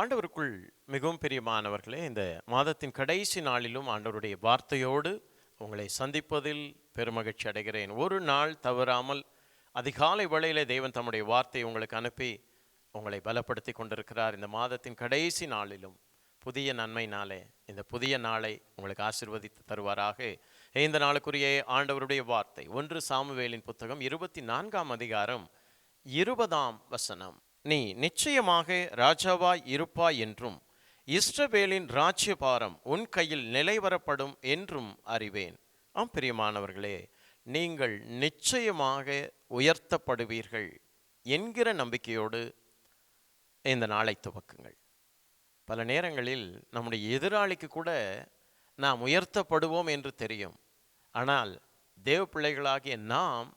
ஆண்டவருக்குள் மிகவும் பிரியமானவர்களே இந்த மாதத்தின் கடைசி நாளிலும் ஆண்டவருடைய வார்த்தையோடு உங்களை சந்திப்பதில் பெருமகிழ்ச்சி அடைகிறேன். ஒரு நாள் தவறாமல் அதிகாலை வேளையிலே தேவன் தம்முடைய வார்த்தையை உங்களுக்கு அனுப்பி உங்களை பலப்படுத்தி கொண்டிருக்கிறார். இந்த மாதத்தின் கடைசி நாளிலும் புதிய நன்மை நாளே இந்த புதிய நாளை உங்களுக்கு ஆசிர்வதித்து தருவாராக. இந்த நாளுக்குரிய ஆண்டவருடைய வார்த்தை ஒன்று சாமுவேலின் புத்தகம் இருபத்தி நான்காம் அதிகாரம் இருபதாம் வசனம். நீ நிச்சயமாக ராஜாவாய் இருப்பாய் என்றும் இஸ்ரவேலின் ராஜ்யபாரம் உன் கையில் நிலைவரப்படும் என்றும் அறிவேன். ஆம் பிரியமானவர்களே நீங்கள் நிச்சயமாக உயர்த்தப்படுவீர்கள் என்கிற நம்பிக்கையோடு இந்த நாளை துவக்குங்கள். பல நேரங்களில் நம்முடைய எதிராளிக்கு கூட நாம் உயர்த்தப்படுவோம் என்று தெரியும். ஆனால் தேவ பிள்ளைகளாகிய நாம்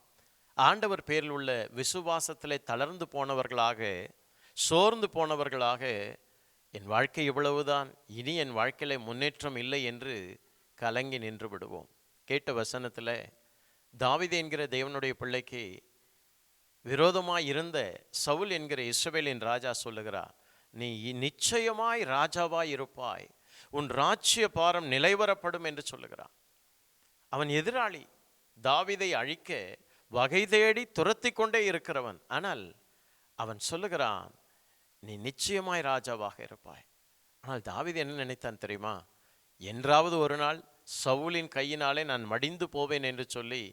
ஆண்டவர் பேரில் உள்ள விசுவாசத்திலே தளர்ந்து போனவர்களாக சோர்ந்து போனவர்களாக என் வாழ்க்கை இவ்வளவுதான் இனி என் வாழ்க்கையில முன்னேற்றம் இல்லை என்று கலங்கி நின்று விடுவோம். கேட்ட வசனத்தில் தாவிது என்கிற தேவனுடைய பிள்ளைக்கு விரோதமாக இருந்த சவுல் என்கிற இஸ்ரவேலின் ராஜா சொல்லுகிறார் நீ நிச்சயமாய் ராஜாவாய் இருப்பாய் உன் ராஜ்ய பாரம் நிலைவரப்படும் என்று சொல்லுகிறான் அவன் எதிராளி தாவிதை அழிக்க வகை தேடி துரத்தி கொண்டே இருக்கிறவன். ஆனால் அவன் சொல்லுகிறான் நீ நிச்சயமாய் ராஜாவாக இருப்பாய். ஆனால் தாவிது என்ன நினைத்தான் தெரியுமா? என்றாவது ஒரு நாள் சவுலின் கையினாலே நான் மடிந்து போவேன் என்று சொல்லி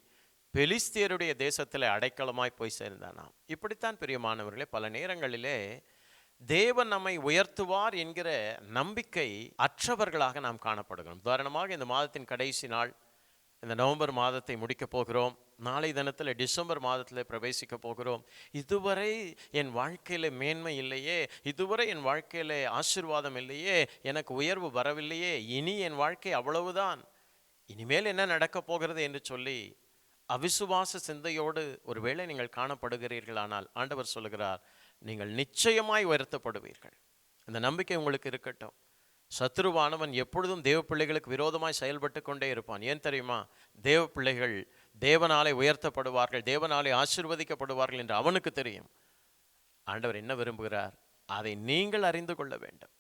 பெலிஸ்தியருடைய தேசத்தில் அடைக்கலமாய் போய் சேர்ந்தானாம். இப்படித்தான் பிரியமானவர்களே பல நேரங்களிலே தேவன் நம்மை உயர்த்துவார் என்கிற நம்பிக்கை அற்றவர்களாக நாம் காணப்படுகிறோம். உதாரணமாக இந்த மாதத்தின் கடைசி நாள் இந்த நவம்பர் மாதத்தை முடிக்கப் போகிறோம். நாளை தினத்தில் டிசம்பர் மாதத்தில் பிரவேசிக்க போகிறோம். இதுவரை என் வாழ்க்கையில் மேன்மை இல்லையே. இதுவரை என் வாழ்க்கையில் ஆசிர்வாதம் இல்லையே. எனக்கு உயர்வு வரவில்லையே. இனி என் வாழ்க்கை அவ்வளவுதான். இனிமேல் என்ன நடக்கப் போகிறது என்று சொல்லி அவிசுவாச சிந்தையோடு ஒருவேளை நீங்கள் காணப்படுகிறீர்களானால் ஆண்டவர் சொல்லுகிறார் நீங்கள் நிச்சயமாய் உயர்த்தப்படுவீர்கள். இந்த நம்பிக்கை உங்களுக்கு இருக்கட்டும். சத்ருவானவன் எப்பொழுதும் தேவ பிள்ளைகளுக்கு விரோதமாய் செயல்பட்டு கொண்டே இருப்பான். ஏன் தெரியுமா? தேவ பிள்ளைகள் தேவனாலே உயர்த்தப்படுவார்கள் தேவனாலே ஆசிர்வதிக்கப்படுவார்கள் என்று அவனுக்கு தெரியும். ஆண்டவர் என்ன விரும்புகிறார்? அதை நீங்கள் அறிந்து கொள்ள வேண்டும்.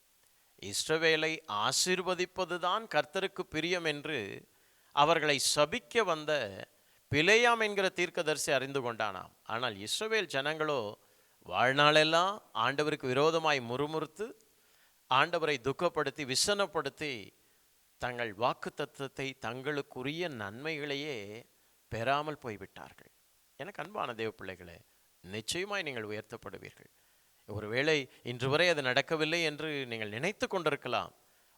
இஸ்ரவேலை ஆசிர்வதிப்பதுதான் கர்த்தருக்கு பிரியம் என்று அவர்களை சபிக்க வந்த பிழையாம் என்கிற தீர்க்கதரிசி அறிந்து கொண்டானாம். ஆனால் இஸ்ரவேல் ஜனங்களோ வாழ்நாளெல்லாம் ஆண்டவருக்கு விரோதமாய் முறுமுறுத்து ஆண்டவரை துக்கப்படுத்தி விசனப்படுத்தி தங்கள் வாக்கு தத்துவத்தை தங்களுக்குரிய நன்மைகளையே பெறாமல் போய்விட்டார்கள். எனக்கு அன்பான தேவ பிள்ளைகளே நிச்சயமாய் நீங்கள் உயர்த்தப்படுவீர்கள். ஒருவேளை இன்று வரை அது நடக்கவில்லை என்று நீங்கள் நினைத்து கொண்டிருக்கலாம்.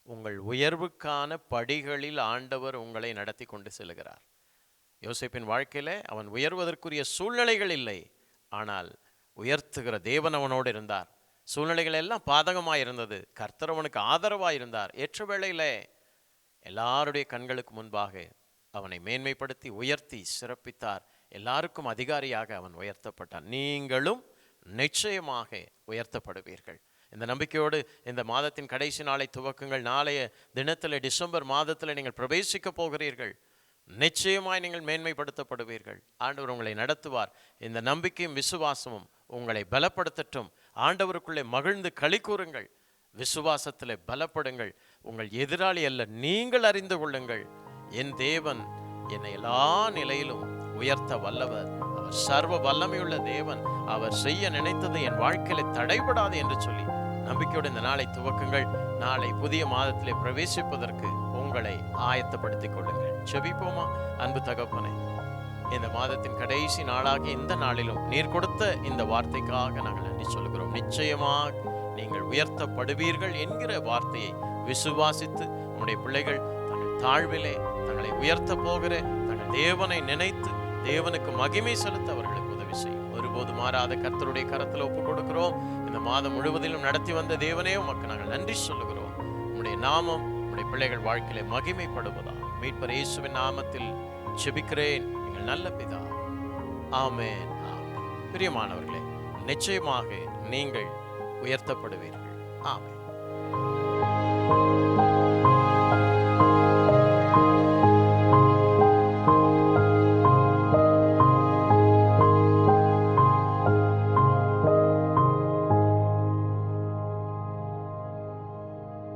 உங்கள் உயர்வுக்கான படிகளில் ஆண்டவர் உங்களை நடத்தி கொண்டு செல்கிறார். யோசிப்பின் வாழ்க்கையில் அவன் உயர்வதற்குரிய சூழ்நிலைகள் இல்லை. ஆனால் உயர்த்துகிற தேவன் அவனோடு இருந்தார். சூழ்நிலைகள் எல்லாம் பாதகமாக இருந்தது கர்த்தர் அவனுக்கு ஆதரவாக இருந்தார் ஏற்ற வேளையில் எல்லாருடைய கண்களுக்கு முன்பாக அவனை மேன்மைப்படுத்தி உயர்த்தி சிறப்பித்தார். எல்லாருக்கும் அதிகாரியாக அவன் உயர்த்தப்பட்டான். நீங்களும் நிச்சயமாக உயர்த்தப்படுவீர்கள். இந்த நம்பிக்கையோடு இந்த மாதத்தின் கடைசி நாளை துவக்குங்கள் நாளைய தினத்தில் டிசம்பர் மாதத்தில் நீங்கள் பிரவேசிக்க போகிறீர்கள். நிச்சயமாய் நீங்கள் மேன்மைப்படுத்தப்படுவீர்கள். ஆண்டவர் உங்களை நடத்துவார். இந்த நம்பிக்கையும் விசுவாசமும் உங்களை பலப்படுத்தட்டும். ஆண்டவருக்குள்ளே மகிழ்ந்து களி கூறுங்கள். விசுவாசத்தில் பலப்படுங்கள். உங்கள் எதிராளி அல்ல நீங்கள் அறிந்து கொள்ளுங்கள். என் தேவன் என்னை எல்லா நிலையிலும் உயர்த்த வல்லவர். அவர் சர்வ வல்லமையுள்ள தேவன். அவர் செய்ய நினைத்தது என் வாழ்க்கையில தடைபடாது என்று சொல்லி நம்பிக்கையோடு இந்த நாளை துவக்குங்கள். நாளை புதிய மாதத்திலே பிரவேசிப்பதற்கு உங்களை ஆயத்தப்படுத்திக் கொள்ளுங்கள். செபிப்போமா அன்பு தகப்பனை. இந்த மாதத்தின் கடைசி நாளாக இந்த நாளிலும் நீர் கொடுத்த இந்த வார்த்தைக்காக நாங்கள் நன்றி சொல்கிறோம் நிச்சயமாக நீங்கள் உயர்த்தப்படுவீர்கள் என்கிற வார்த்தையை விசுவாசித்து உம்முடைய பிள்ளைகள் தங்கள் தாழ்விலே தங்களை உயர்த்த போகிற தங்கள் தேவனை நினைத்து தேவனுக்கு மகிமை செலுத்த அவர்களுக்கு உதவி செய்யும். ஒருபோது மாறாத கர்த்தருடைய கரத்தில் ஒப்புக் கொடுக்கிறோம். இந்த மாதம் முழுவதிலும் நடத்தி வந்த தேவனே உமக்கு நாங்கள் நன்றி சொல்லுகிறோம். உங்களுடைய நாமம் உங்களுடைய பிள்ளைகள் வாழ்க்கையிலே மகிமைப்படுவதா மீட்பர் இயேசுவின் நாமத்தில் செபிக்கிறேன். எங்கள் நல்ல பிதா. ஆமென். பிரியமானவர்களே நிச்சயமாக நீங்கள் உயர்த்தப்படுவீர்கள். ஆமென்.